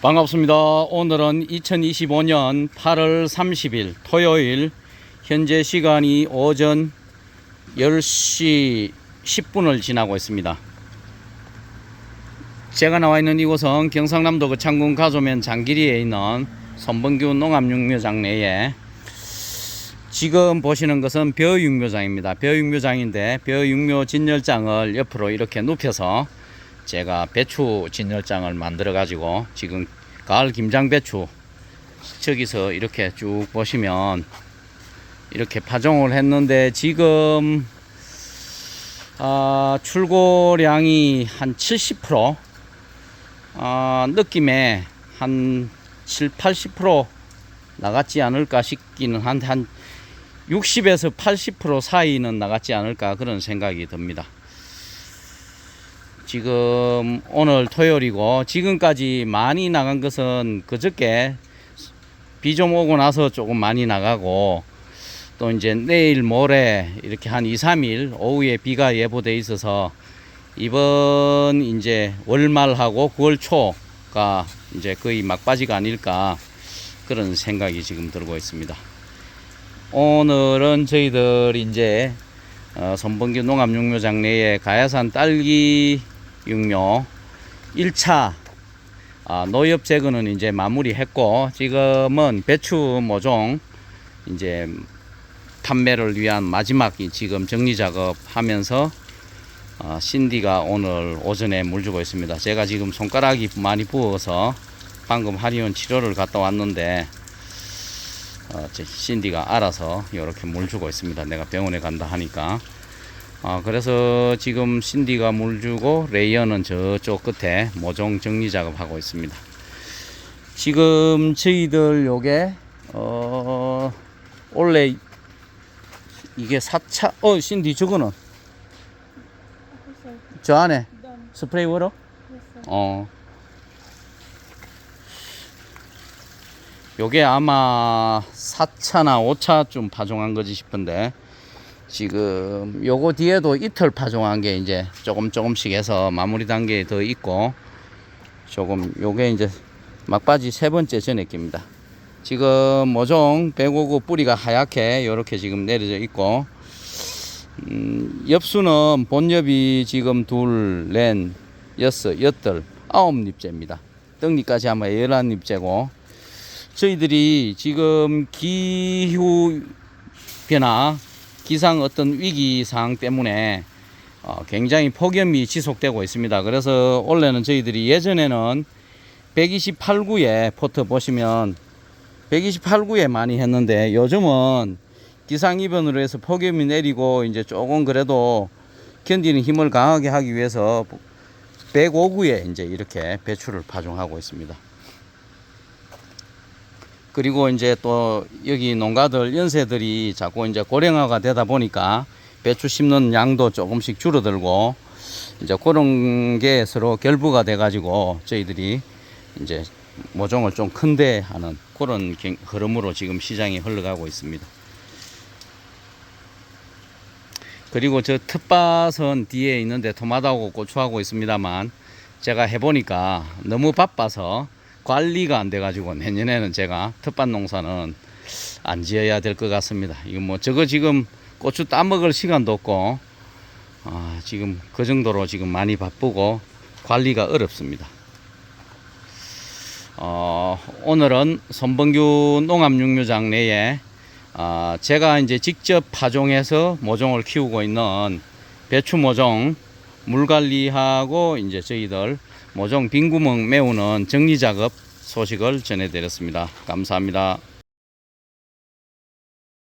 반갑습니다. 오늘은 2025년 8월 30일 토요일 현재 시간이 오전 10시 10분을 지나고 있습니다. 제가 나와 있는 이곳은 경상남도 그 창군 가조면 장기리에 있는 선봉규 농업육묘장 내에 지금 보시는 것은 벼육묘장입니다. 벼육묘장인데 벼육묘 진열장을 옆으로 이렇게 눕혀서 제가 배추 진열장을 만들어 가지고 지금 가을 김장 배추 저기서 이렇게 쭉 보시면 이렇게 파종을 했는데 지금 아, 출고량이 한 70% 아, 느낌에 한 7, 80% 나갔지 않을까 싶기는 한데 한 60에서 80% 사이는 나갔지 않을까 그런 생각이 듭니다. 지금 오늘 토요일이고 지금까지 많이 나간 것은 그저께 비 좀 오고 나서 조금 많이 나가고 또 이제 내일 모레 이렇게 한 2, 3일 오후에 비가 예보돼 있어서 이번 이제 월말하고 9월 초가 이제 거의 막바지가 아닐까 그런 생각이 지금 들고 있습니다. 오늘은 저희들 이제 어, 선봉규 농업육묘장 내에 가야산 딸기 육묘 1차 아, 노엽 제거는 이제 마무리했고 지금은 배추 모종 이제 판매를 위한 마지막 이 지금 정리 작업 하면서 어, 신디가 오늘 오전에 물 주고 있습니다. 제가 지금 손가락이 많이 부어서 방금 하리온 치료를 갔다 왔는데 어, 제 신디가 알아서 이렇게 물 주고 있습니다. 내가 병원에 간다 하니까. 아, 그래서 지금 신디가 물 주고 레이어는 저쪽 끝에 모종 정리 작업하고 있습니다. 지금 저희들 요게 어 원래 이게 4차 어 신디 저거는? 저 안에? 스프레이 워터 어. 요게 아마 4차나 5차쯤 파종한 거지 싶은데 지금 요거 뒤에도 이틀 파종한 게 이제 조금 조금씩 해서 마무리 단계에 더 있고 조금 요게 이제 막바지 세 번째 전액기입니다. 지금 모종 105구 뿌리가 하얗게 이렇게 지금 내려져 있고 음, 엽수는 본엽이 지금 둘, 넷, 여섯, 여덟, 아홉 잎째입니다. 떡잎까지 아마 열한 잎째고 저희들이 지금 기후 변화 기상 어떤 위기 상황 때문에 어, 굉장히 폭염이 지속되고 있습니다. 그래서 원래는 저희들이 예전에는 128구에 포트 보시면 128구에 많이 했는데 요즘은 기상 이변으로 해서 폭염이 내리고 이제 조금 그래도 견디는 힘을 강하게 하기 위해서 105구에 이제 이렇게 배추를 파종하고 있습니다. 그리고 이제 또 여기 농가들 연세들이 자꾸 이제 고령화가 되다 보니까 배추 심는 양도 조금씩 줄어들고 이제 그런 게 서로 결부가 돼 가지고 저희들이 이제 모종을 좀 큰데 하는 그런 경- 흐름으로 지금 시장이 흘러가고 있습니다. 그리고 저 텃밭은 뒤에 있는데 토마토하고 고추하고 있습니다만 제가 해보니까 너무 바빠서 관리가 안 돼가지고 내년에는 제가 텃밭 농사는 안 지어야 될 것 같습니다. 이거 뭐 저거 지금 고추 따먹을 시간도 없고 아, 지금 그 정도로 지금 많이 바쁘고 관리가 어렵습니다. 어, 오늘은 선봉규 농업육묘장 내에 아, 제가 이제 직접 파종해서 모종을 키우고 있는 배추 모종 물 관리하고 이제 저희들 모종 빈 구멍 메우는 정리 작업 소식을 전해드렸습니다. 감사합니다.